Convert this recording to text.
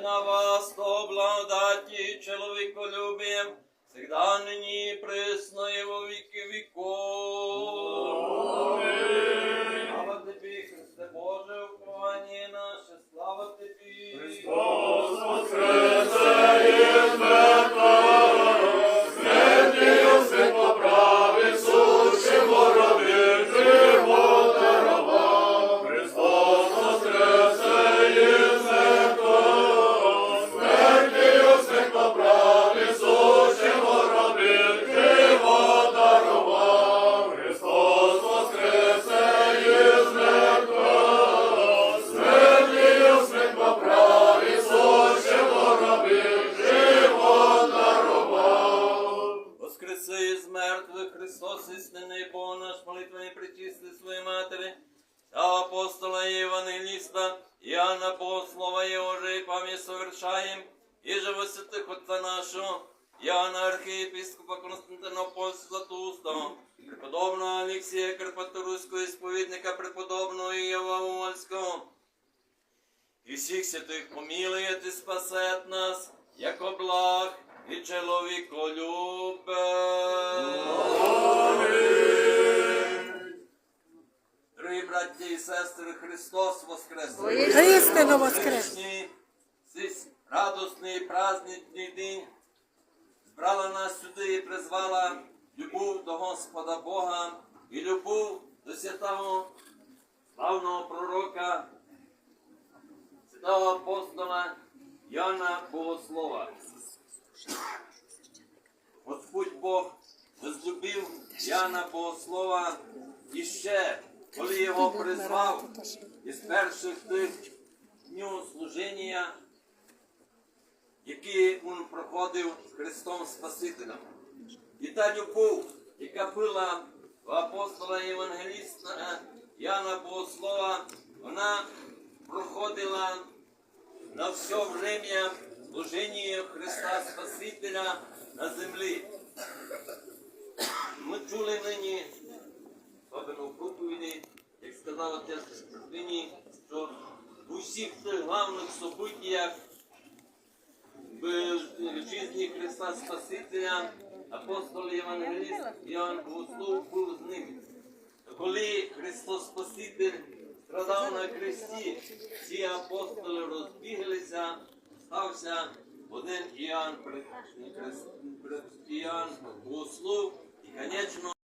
на вас, то благодати человеколюбием, всегда нині присутствует. Воскреси із мертвих Христос, істинний Бог наш, молитвені причисти своїй матері, та апостола і Євангеліста, Іоанна Богослова Його і пам'ять совершаєм, і живо святих Отця нашого, Іоанна архієпископа Константинопольського Златоустого, преподобного Олексія Карпаторуського, сповідника преподобного Іова Умольського, і всіх святих помилує і спасет нас, як благ і чоловіколюбе. Дорогі браті і сестри, Христос Воскрес! Воістину воскрес! Радісний праздничний день збрала нас сюди і призвала любов до Господа Бога і любов до святого славного пророка, святого апостола Яна Богослова. Господь Бог возлюбив Яна Богослова і ще, коли його призвав із перших тих днів служіння, які він проходив Христом Спасителем. І та любов, яка була у апостола Євангеліста Яна Богослова, вона проходила на все время служіння Христа Спасителя на землі. Ми чули нині, в проповіді, як сказав отець Нині, що в усіх тих главних событиях в житті Христа Спасителя апостол Євангеліст Іоанн Богослов був з ними. Коли Христос Спаситель страдав на хресті, ці апостоли розбіглися, стався один Іоанн, Іоанн Богослов, і, звісно,